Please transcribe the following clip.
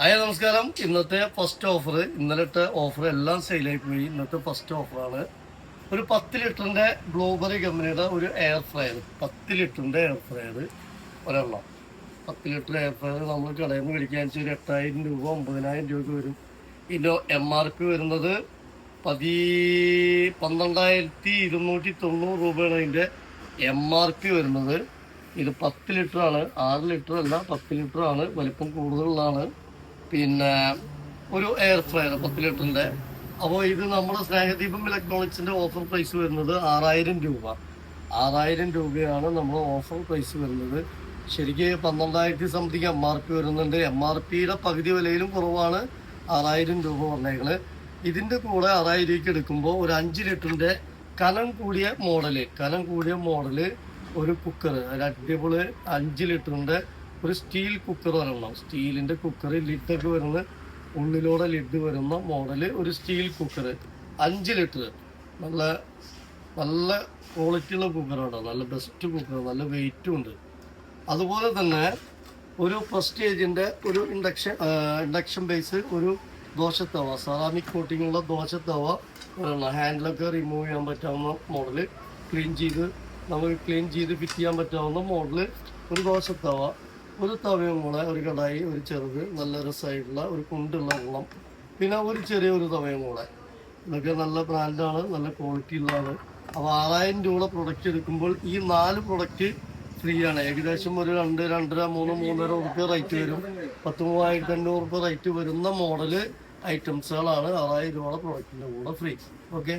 Hi നമസ്കാരം. ഇന്നത്തെ first offer ഇന്നലത്തെ ഓഫർ എല്ലാം സെയിലായി പോയി. ഇന്നത്തെ ഫസ്റ്റ് ഓഫറാണ് ഒരു പത്ത് ലിറ്ററിന്റെ ബ്ലൂബെറി കമ്പനിയുടെ ഒരു എയർ ഫ്രയർ പത്ത് ലിറ്ററിന്റെ എയർ ഫ്രയർ ഒരെണ്ണം. പത്ത് ലിറ്റർ എയർ ഫ്രയർ നമ്മൾ കടയിൽ നിന്ന് മേടിക്കാൻ ഒരു എട്ടായിരം രൂപ ഒമ്പതിനായിരം രൂപ വരും. ഇതിന്റെ എം ആർ പി വരുന്നത് പതി പന്ത്രണ്ടായിരത്തി ഇരുന്നൂറ്റി തൊണ്ണൂറ് രൂപയാണ് അതിന്റെ എം ആർ പി വരുന്നത്. ഇത് പത്ത് ലിറ്ററാണ്. ആറ് ലിറ്റർ അല്ല പത്ത് ലിറ്റർ ആണ് വലിപ്പം കൂടുതലുള്ളതാണ്. പിന്നെ ഒരു എയർ ഫ്രയർ പത്ത് ലിറ്ററിന്റെ അപ്പോൾ ഇത് നമ്മുടെ സ്നേഹദീപം ഇലക്ട്രോണിക്സിന്റെ ഓഫർ പ്രൈസ് വരുന്നത് ആറായിരം രൂപ. ആറായിരം രൂപയാണ് നമ്മൾ ഓഫർ പ്രൈസ് വരുന്നത്. ശരിക്കും പന്ത്രണ്ടായിരത്തി സംതിങ് എം ആർ പി വരുന്നുണ്ട്. എം ആർ പിയുടെ പകുതി വിലയിലും കുറവാണ് ആറായിരം രൂപ പറഞ്ഞേക്കണ്. ഇതിന്റെ കൂടെ ആറായിരം രൂപയ്ക്ക് എടുക്കുമ്പോൾ ഒരു അഞ്ച് ലിറ്ററിന്റെ കനം കൂടിയ മോഡൽ കനം കൂടിയ മോഡൽ ഒരു കുക്കർ ഒരു അടിപൊളി അഞ്ച് ലിറ്ററിന്റെ ഒരു സ്റ്റീൽ കുക്കർ വരണം സ്റ്റീലിന്റെ കുക്കർ ലിഡൊക്കെ വരുന്ന ഉള്ളിലൂടെ ലിഡ് വരുന്ന മോഡൽ ഒരു സ്റ്റീൽ കുക്കർ. അഞ്ച് ലിറ്റർ. നല്ല നല്ല ക്വാളിറ്റിയുള്ള കുക്കറാണ് നല്ല ബെസ്റ്റ് കുക്കർ നല്ല വെയിറ്റും ഉണ്ട്. അതുപോലെ തന്നെ ഒരു പ്രസ്റ്റേജിന്റെ ഒരു ഇൻഡക്ഷൻ ഇൻഡക്ഷൻ ബേസ് ഒരു ദോശത്തവ സെറാമിക് കോട്ടിങ്ങുള്ള ദോശത്തവ ഒരെണ്ണം ഹാൻഡിലൊക്കെ റിമൂവ് ചെയ്യാൻ പറ്റാവുന്ന മോഡൽ ക്ലീൻ ചെയ്ത് നമുക്ക് ക്ലീൻ ചെയ്ത് ഫിറ്റ് ചെയ്യാൻ പറ്റാവുന്ന മോഡൽ ഒരു ദോശത്തവ. ഒരു തവയും കൂടെ ഒരു കടായി ഒരു ചെറുത് നല്ല രസമായിട്ടുള്ള ഒരു കുണ്ടുള്ള വെള്ളം. പിന്നെ ഒരു ചെറിയ ഒരു തവയും കൂടെ. ഇതൊക്കെ നല്ല ബ്രാൻഡാണ് നല്ല ക്വാളിറ്റി ഉള്ളതാണ്. അപ്പോൾ ആറായിരം രൂപ പ്രൊഡക്റ്റ് എടുക്കുമ്പോൾ ഈ നാല് പ്രൊഡക്റ്റ് ഫ്രീ ആണ്. ഏകദേശം ഒരു രണ്ട് രണ്ടര മൂന്ന് മൂന്നര ഉറുപ്പ്യ റേറ്റ് വരും. പത്ത് മൂവായിരത്തി അഞ്ഞൂറ് ഉറുപ്പ്യ റേറ്റ് വരുന്ന മോഡൽ ഐറ്റംസുകളാണ് ആറായിരം രൂപയുടെ പ്രൊഡക്റ്റിന്റെ കൂടെ ഫ്രീ ഓക്കെ